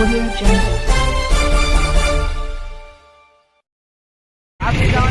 Audio Jungle. After down,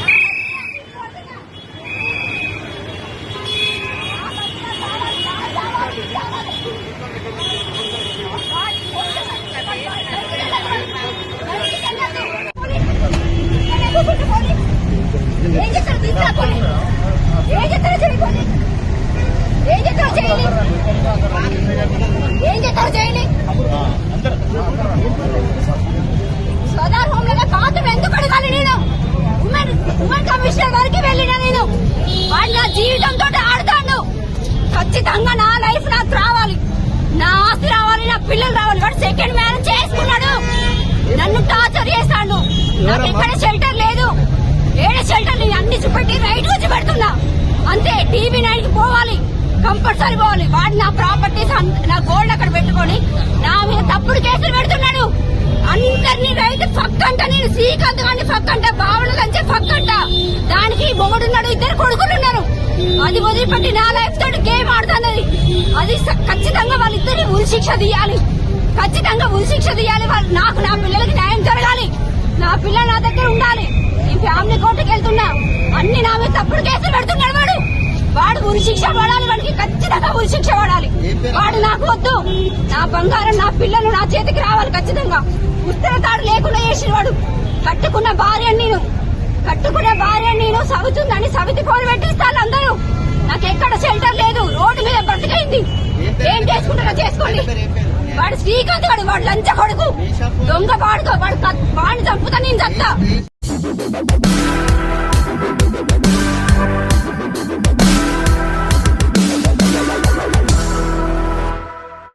ఖచ్చితంగా నా life నాకు రావాలి. నా ఆస్తి రావాలి నా పిల్లలు రావాలి. వాడు సెకండ్ మ్యారేజ్ చేసుకున్నాడు. నన్ను టార్చర్ చేస్తాడు. నాకు ఎక్కడ షెల్టర్ లేదు. ఏడే షెల్టర్ నేను అన్ని చూపెట్టి రైట్ వచ్చి పెడుతున్నా. అంతే టీవీ నైన్కి పోవాలి. కంపల్సరీ పోవాలి. వాడు నా ప్రాపర్టీస్ నా గోల్డ్ అక్కడ పెట్టుకొని నా మీద తప్పుడు కేసులు పెడుతున్నాడు. అందరినీ రైతు ఫక్కంట నేను శ్రీకాంత్ గారిని ఫక్కంట బావన కంటే ఫక్కంట దానికి మొగుడున్నాడు ఇద్దరు కొడుకులు ఉన్నారు. అది వదిలిపెట్టి నా లైఫ్ తోటి గేమ్ ఖచ్చితంగా శిక్ష తీయాలి. ఖచ్చితంగా ఉరిశిక్ష తీయాలి. వాళ్ళు నాకు నా పిల్లలకి న్యాయం జరగాలి. నా పిల్లలు నా దగ్గర ఉండాలి. ఈ ఫ్యామిలీ కోర్టుకి వెళ్తున్నా. అన్ని నా మీద తప్పుడు కేసులు పెడుతున్నాడు వాడు. వాడు ఉరిశిక్ష పడాలి. వాడికి ఖచ్చితంగా ఉరిశిక్ష పడాలి. వాడు నాకు వద్దు. నా బంగారం నా పిల్లలు నా చేతికి రావాలి ఖచ్చితంగా. ఉత్తర తాడు లేకుండా చేసిన వాడు. కట్టుకున్న భార్య నేను కట్టుకున్న భార్య నేను సవుతుందని సవితి కోరి పెట్టిస్తాను అందరూ. నాకు ఎక్కడ షెల్టర్ లేదు. శ్రీకాంత్ వాడు వాడు లంచ కొడుకు దొంగ వాడుకో వాడు వాడిని చంపుతా నేను చస్తా